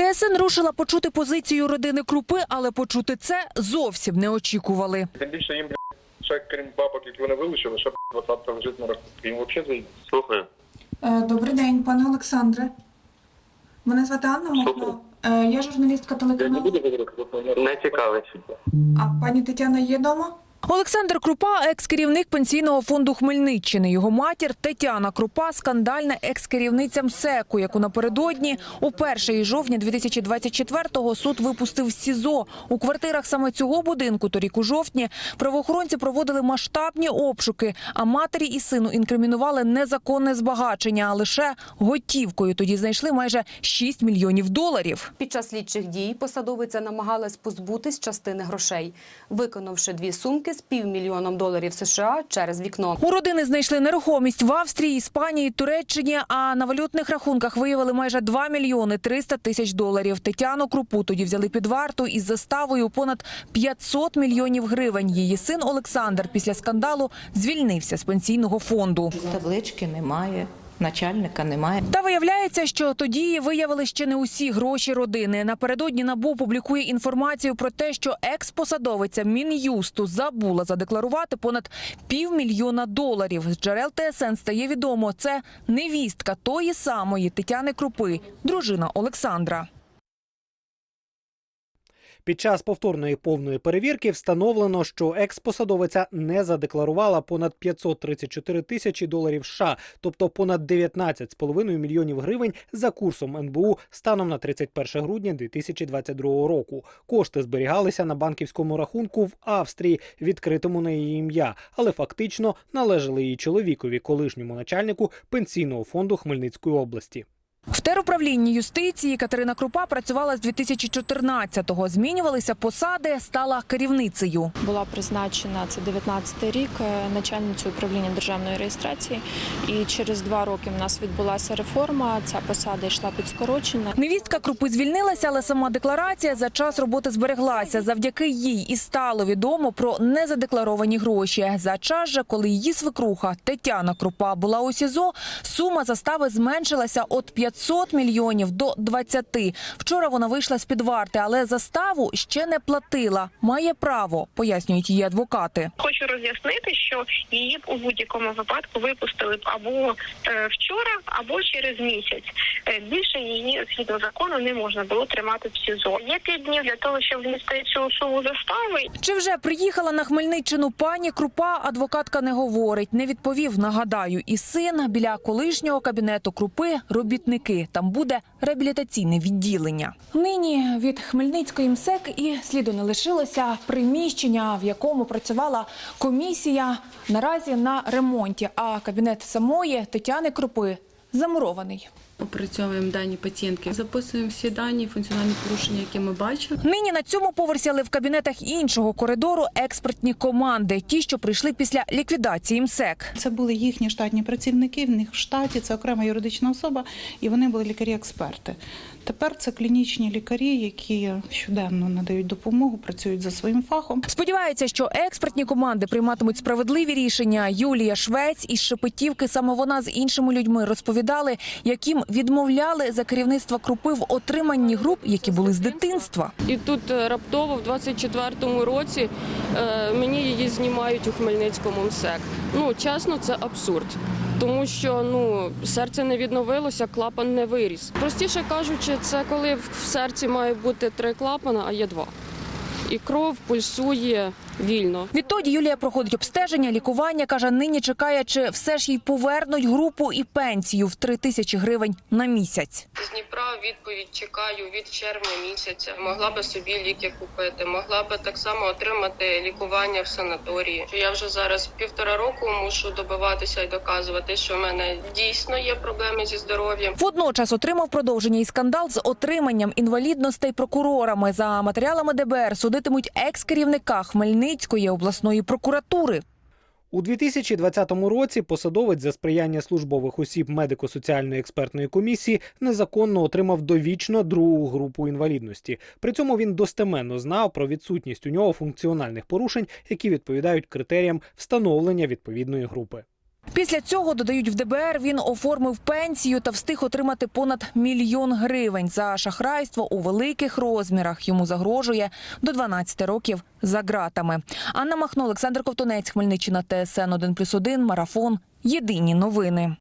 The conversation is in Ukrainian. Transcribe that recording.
ТСН рушила почути позицію родини Крупи, але почути це зовсім не очікували. Тим більше їм, ще крім бабок, які вони вилучили, ще блядь, двадцятка лежить на рахунку. Їм взагалі заїдуть. Слухаю. Е, Добрий день, пане Олександре. Мене звати Анна Махно. Е, Я журналістка Я не телеканалу. буду говорити, Не цікавить. А пані Тетяна є вдома? Олександр Крупа, екс-керівник пенсійного фонду Хмельниччини. Його матір Тетяна Крупа, скандальна екс-керівниця МСЕКу, яку напередодні у 1 жовтня 2024-го суд випустив СІЗО. У квартирах саме цього будинку торік у жовтні правоохоронці проводили масштабні обшуки, а матері і сину інкримінували незаконне збагачення, а лише готівкою. Тоді знайшли майже 6 мільйонів доларів. Під час слідчих дій посадовиця намагалась позбутись частини грошей, виконавши дві сумки з півмільйоном доларів США через вікно. У родини знайшли нерухомість в Австрії, Іспанії, Туреччині. А на валютних рахунках виявили майже 2 мільйони 300 тисяч доларів. Тетяну Крупу тоді взяли під варту із заставою понад 500 мільйонів гривень. Її син Олександр після скандалу звільнився з пенсійного фонду. Таблички немає, начальника немає. Та виявляється, що тоді виявили ще не усі гроші родини. Напередодні НАБУ публікує інформацію про те, що екс-посадовиця Мін'юсту забула задекларувати понад півмільйона доларів. З джерел ТСН стає відомо, це невістка тої самої Тетяни Крупи, дружина Олександра. Під час повторної повної перевірки встановлено, що екс-посадовиця не задекларувала понад 534 тисячі доларів США, тобто понад 19,5 мільйонів гривень за курсом НБУ станом на 31 грудня 2022 року. Кошти зберігалися на банківському рахунку в Австрії, відкритому на її ім'я, але фактично належали її чоловікові, колишньому начальнику пенсійного фонду Хмельницької області. В теруправлінні юстиції Катерина Крупа працювала з 2014-го. Змінювалися посади, стала керівницею. була призначена це 19 рік е, начальницею управління державної реєстрації. І через два роки в нас відбулася реформа. Ця посада йшла під скорочення. Невістка Крупи звільнилася, але сама декларація за час роботи збереглася. Завдяки їй і стало відомо про незадекларовані гроші. За час же, коли її свекруха Тетяна Крупа була у СІЗО, сума застави зменшилася від 500 мільйонів до 20. Вчора вона вийшла з під варти, але заставу ще не платила. Має право, пояснюють її адвокати. Хочу роз'яснити, що її у будь-якому випадку випустили б або е, вчора, або через місяць. Е, більше її згідно закону не можна було тримати в СІЗО. Є п'ять днів для того, щоб внести цю суму застави. Чи вже приїхала на Хмельниччину пані Крупа, адвокатка не говорить. Не відповів, нагадаю, і син біля колишнього кабінету Крупи робітники. Там буде реабілітаційне відділення. Нині від Хмельницької МСЕК і сліду не лишилося приміщення, в якому працювала комісія наразі на ремонті. А кабінет самої Тетяни Крупи замурований. Опрацьовуємо дані пацієнтки, записуємо всі дані, функціональні порушення, які ми бачили. Нині на цьому поверсі, але в кабінетах іншого коридору експертні команди, ті, що прийшли після ліквідації МСЕК. Це були їхні штатні працівники. В них в штаті це окрема юридична особа, і вони були лікарі-експерти. Тепер це клінічні лікарі, які щоденно надають допомогу, працюють за своїм фахом. Сподівається, що експертні команди прийматимуть справедливі рішення. Юлія Швець із Шепетівки, саме вона з іншими людьми розповідали, яким відмовляли за керівництва крупи в отриманні груп, які були з дитинства. І тут е, раптово, в 24-му році, е, мені її знімають у Хмельницькому МСЕК. Ну, чесно, це абсурд. Тому що ну серце не відновилося, клапан не виріс. Простіше кажучи, це коли в серці має бути три клапана, а є два. І кров пульсує вільно. Відтоді Юлія проходить обстеження, лікування. каже, нині чекає, чи все ж їй повернуть групу і пенсію в три тисячі гривень на місяць. З Дніпра відповідь чекаю від червня місяця. Могла би собі ліки купити, могла би так само отримати лікування в санаторії. Я вже зараз півтора року мушу добиватися і доказувати, що в мене дійсно є проблеми зі здоров'ям. Водночас отримав продовження і скандал з отриманням інвалідностей прокурорами. За матеріалами ДБР судитимуть екс-керівника Хмельницької обласної прокуратури. У 2020 році посадовець за сприяння службових осіб медико-соціальної експертної комісії незаконно отримав довічно другу групу інвалідності. При цьому він достеменно знав про відсутність у нього функціональних порушень, які відповідають критеріям встановлення відповідної групи. Після цього, додають в ДБР, він оформив пенсію та встиг отримати понад мільйон гривень за шахрайство у великих розмірах. Йому загрожує до 12 років за ґратами. Анна Махно, Олександр Ковтунець, Хмельниччина, ТСН 1+,1, Марафон. Єдині новини.